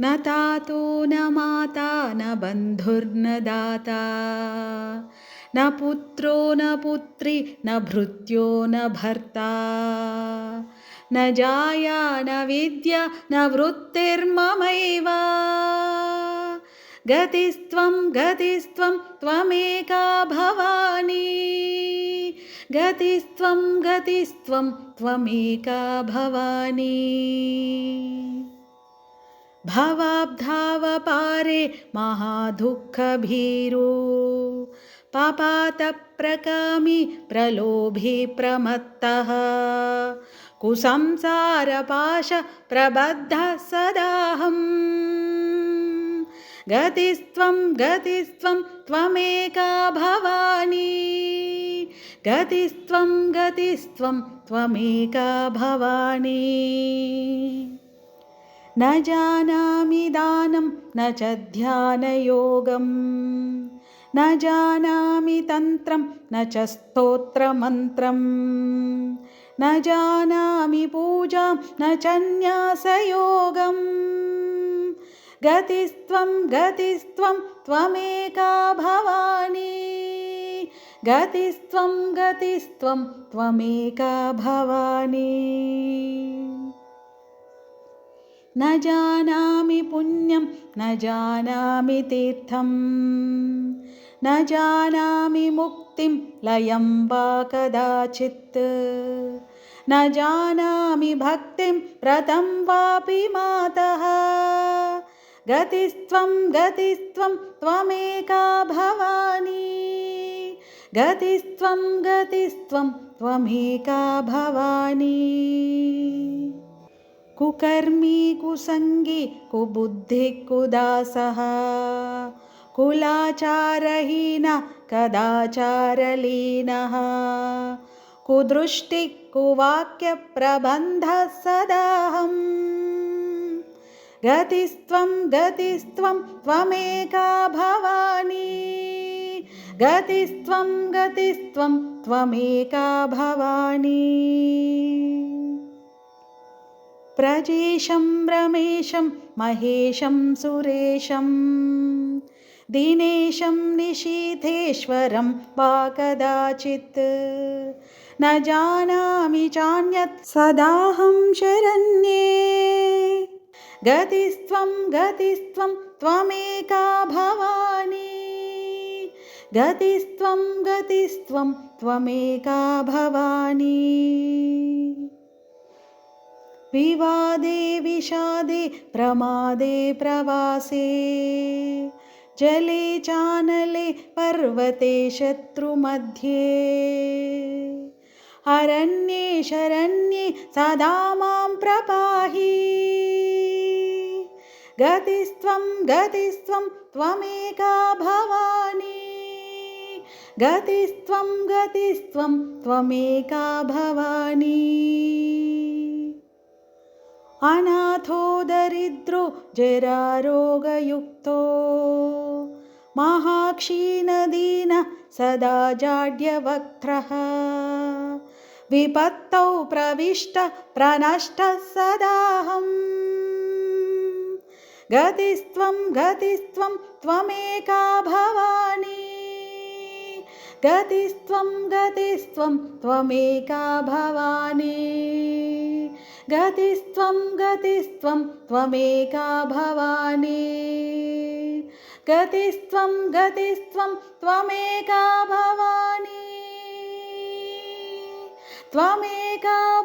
न तातो न माता न बन्धुर्न दाता न पुत्रो न पुत्री न भृत्यो न भर्ता। न जाया न विद्या न वृत्तिर्ममैव। गतिस्त्वं गतिस्त्वं त्वमेका भवानी। गतिस्त्वं गतिस्त्वं त्वमेका भवानी भवाब्धावपारे महादुःखभीरो। पापातप्रकामी प्रलोभे प्रमत्तः। कुसंसारपाशप्रबद्धः सदाहम्। गतिस्त्वं गतिस्त्वं त्वमेका भवानी। गतिस्त्वं गतिस्त्वं त्वमेका भवानी न जानामि दानं न च ध्यानयोगम्। न जानामि तन्त्रं न च स्तोत्रमन्त्रम्। न जानामि पूजां न च न्यासयोगम्। गतिस्त्वं गतिस्त्वं त्वमेका भवानी। गतिस्त्वं गतिस्त्वं त्वमेका भवानी न जानामि पुण्यं न जानामि तीर्थं न जानामि मुक्तिं लयं वा कदाचित् न जानामि भक्तिं व्रतं वापि मातः गतिस्त्वं गतिस्त्वं त्वमेका भवानी गतिस्त्वं गतिस्त्वं त्वमेका भवानी कुकर्मी कुसङ्गी कुबुद्धिः कुदासः। कुलाचारहीन कदाचारलीनः। कुदृष्टिः कुवाक्यप्रबन्धः सदाहम्। गतिस्त्वं गतिस्त्वं त्वमेका भवानी। गतिस्त्वं गतिस्त्वं त्वमेका भवानी प्रजेशं रमेशं महेशं सुरेशं। दिनेशं निशीथेश्वरं वा कदाचित्। न जानामि चान्यत् सदाहं शरण्ये। गतिस्त्वं गतिस्त्वं त्वमेका भवानी। गतिस्त्वं गतिस्त्वं त्वमेका भवानी विवादे विषादे प्रमादे प्रवासे। जले चानले पर्वते शत्रुमध्ये। अरण्ये शरण्ये सदा मां प्रपाहि। गतिस्त्वं गतिस्त्वं त्वमेका भवानी। गतिस्त्वं गतिस्त्वं त्वमेका भवानी अनाथो दरिद्रो जरारोगयुक्तो। महाक्षीणदीन सदा जाड्यवक्त्रः। विपत्तौ प्रविष्ट प्रनष्टः सदाहम्। गतिस्त्वं गतिस्त्वं त्वमेका भवानी। गतिस्त्वं गतिस्त्वं त्वमेका भवानी गतिस्त्वं गतिस्त्वं त्वमेका भवानी। गतिस्त्वं गतिस्त्वं त्वमेका भवानी। त्वमेका